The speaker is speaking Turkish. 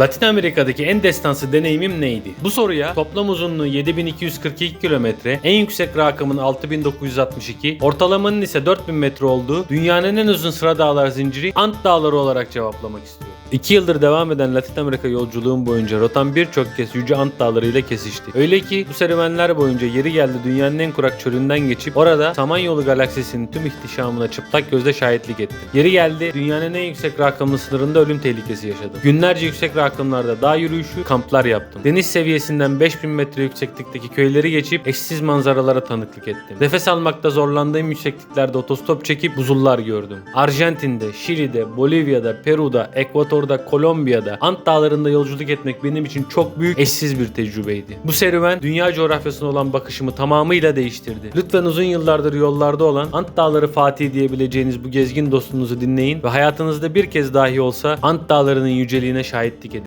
Latin Amerika'daki en destansı deneyimim neydi? Bu soruya toplam uzunluğu 7242 kilometre, en yüksek rakımın 6962, ortalamanın ise 4000 metre olduğu dünyanın en uzun sıra dağlar zinciri Ant Dağları olarak cevaplamak istiyorum. 2 yıldır devam eden Latin Amerika yolculuğum boyunca rotam birçok kez Yüce Ant Dağları ile kesişti. Öyle ki bu serüvenler boyunca yeri geldi dünyanın en kurak çölünden geçip orada Samanyolu galaksisinin tüm ihtişamına çıplak gözle şahitlik ettim. Yeri geldi dünyanın en yüksek rakımlı sınırında ölüm tehlikesi yaşadım. Günlerce yüksek rakımlarda dağ yürüyüşü, kamplar yaptım. Deniz seviyesinden 5000 metre yükseklikteki köyleri geçip eşsiz manzaralara tanıklık ettim. Nefes almakta zorlandığım yüksekliklerde otostop çekip buzullar gördüm. Arjantin'de, Şili'de, Bolivya'da, Peru'da, Ekvator'da, Kolombiya'da, Ant Dağları'nda yolculuk etmek benim için çok büyük, eşsiz bir tecrübeydi. Bu serüven dünya coğrafyasına olan bakışımı tamamıyla değiştirdi. Lütfen uzun yıllardır yollarda olan Ant Dağları Fatih diyebileceğiniz bu gezgin dostunuzu dinleyin ve hayatınızda bir kez dahi olsa Ant Dağları'nın yüceliğine şahitlik.